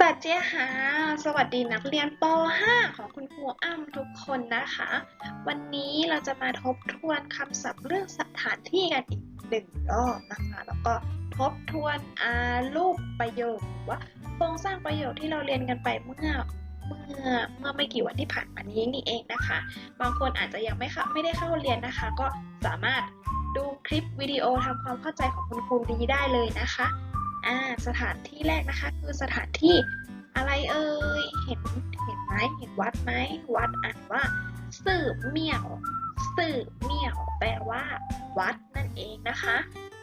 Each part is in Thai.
ตัดเจ้าหาสวัสดีนักเรียนป .5 ของคุณครูอ้ำทุกคนนะคะ วันนี้เราจะมาทบทวนคำศัพท์เรื่องสถานที่กันอีกหนึ่งรอบนะคะ แล้วก็ทบทวนอารูปประโยคหรือว่าโครงสร้างประโยคที่เราเรียนกันไปเมื่อเมื่อเมื่อไม่กี่วันที่ผ่านมานี้นี่เองนะคะ บางคนอาจจะยังไม่เข้าไม่ได้เข้าเรียนนะคะ ก็สามารถดูคลิปวิดีโอทำความเข้าใจของคุณครูนี้ได้เลยนะคะ่าสถานที่แรกนะคะ คือสถานที่อะไรเอ่ยเห็นเห็นไหมเห็นวัดไหมวัดอ่านว่า สืบเมี่ยว สืบเมี่ยว แปลว่า วัดนั่นเองนะคะ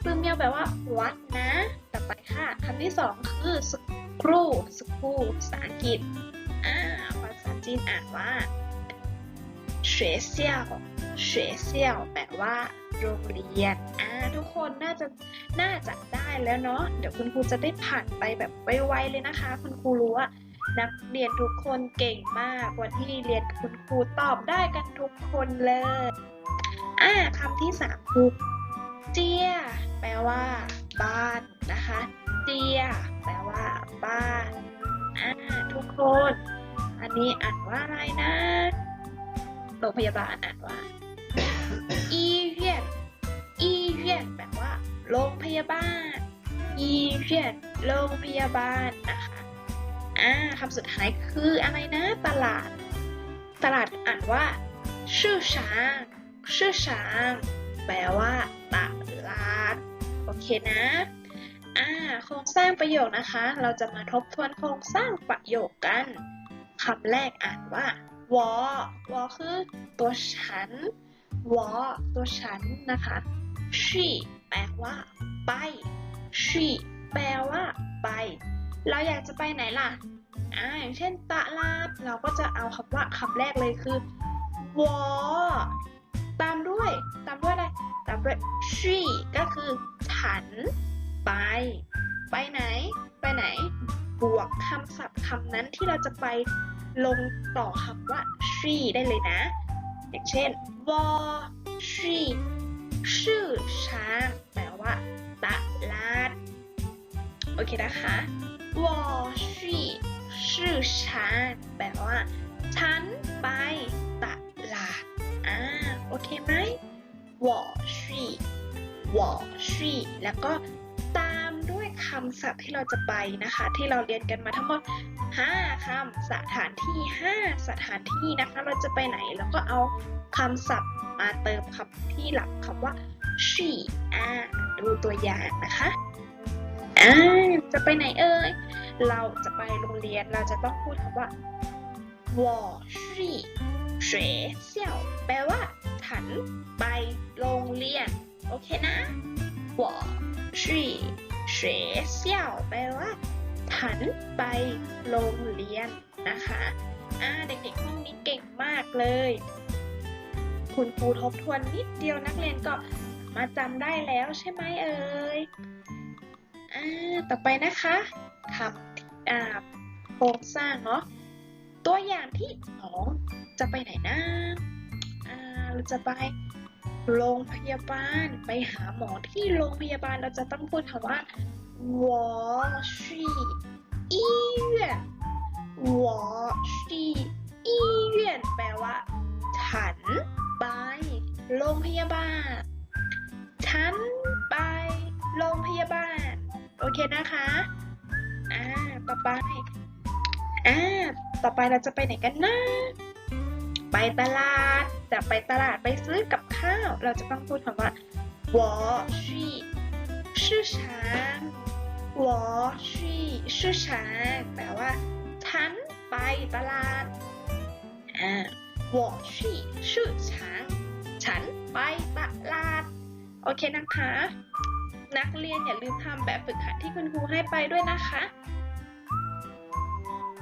สืบเมี่ยวแปลว่า วัดนะ ต่อไปค่ะคำที่สองคือสครูสครูภาษาอังกฤษอ่าภาษาจีนอ่านว่าเฉี่ยวเฉี่ยวแปลว่า โรงเรียนอ่าทุกคนน่าจะน่าจะได้แล้วเนาะเดี๋ยวคุณครูจะได้ผ่านไปแบบไวๆเลยนะคะ คุณครูรู้ว่านักเรียนทุกคนเก่งมากวันที่เรียนคุณครูตอบได้กันทุกคนเลยอ่าคำที่สามคือเจียแปลว่า บ้านนะคะเจียแปลว่า บ้านอ่าทุกคน อันนี้อ่านว่าอะไรนะโรงพยาบาลอ่านว่า ยาบาลอีเวียนโรงพยาบาลนะคะ อ่าคำสุดท้ายคืออะไรนะ ตลาด ตลาดอ่านว่าชื่อช้างชื่อช้างแปลว่าตลาด โอเคนะ อ่า โครงสร้างประโยคนะคะ เราจะมาทบทวนโครงสร้างประโยคกันคำแรกอ่านว่าวอวอคือตัวฉันวอตัวฉันนะคะ she ลว่า ไป she แปลว่า ไป เราอยากจะไปไหนล่ะอ่าอย่างเช่นตลาดเราก็จะเอาคำว่าคำแรกเลยคือวอตามด้วย ตามด้วยอะไร ตามด้วย she ก็คือ ฉัน ไป ไปไหน ไปไหน บวกคำศัพท์คำนั้นที่เราจะไปลงต่อคำว่า she ได้เลยนะ อย่างเช่นวอ she เคนะคะวอ she ชื่อช้างแปลว่า ฉันไปตลาด อ่า โอเคไหมวอ she วอ she แล้วก็ตามด้วยคำศัพท์ที่เราจะไปนะคะ ที่เราเรียนกันมาทั้งหมด 5คำสถานที่ 5 สถานที่นะคะ เราจะไปไหนแล้วก็เอาคำศัพท์มาเติมคำที่หลังคำว่า she อ่าดูตัวอย่างนะคะ อ่าจะไปไหนเอ่ย เราจะไปโรงเรียนเราจะต้องพูดคำว่า我去学校แปลว่า ฉันไปโรงเรียน โอเคนะ我去学校แปลว่า ฉันไปโรงเรียนนะคะ อ่า เด็กๆห้องนี้เก่งมากเลย คุณครูทบทวนนิดเดียวนักเรียนก็มาจำได้แล้วใช่ไหมเอ่ย อ่า ต่อไปนะคะคำที่อ่าโครงสร้างเนาะ ตัวอย่างที่สองจะไปไหนนะ อ่า เราจะไปโรงพยาบาล ไปหาหมอที่โรงพยาบาล เราจะต้องพูดคำว่า我去医院我去医院แปลว่า ฉันไปโรงพยาบาล ฉัน อเคนะคะ อ่า ต่อไป อ่า ต่อไปเราจะไปไหนกันนะ ไปตลาด จะไปตลาดไปซื้อกับข้าว เราจะต้องพูดคำว่า我去市场我去市场แปลว่า ฉันไปตลาด อ่า我去市场ฉันไปตลาด โอเคนะคะ นักเรียนอย่าลืมทำแบบฝึกหัดที่คุณครูให้ไปด้วยนะคะ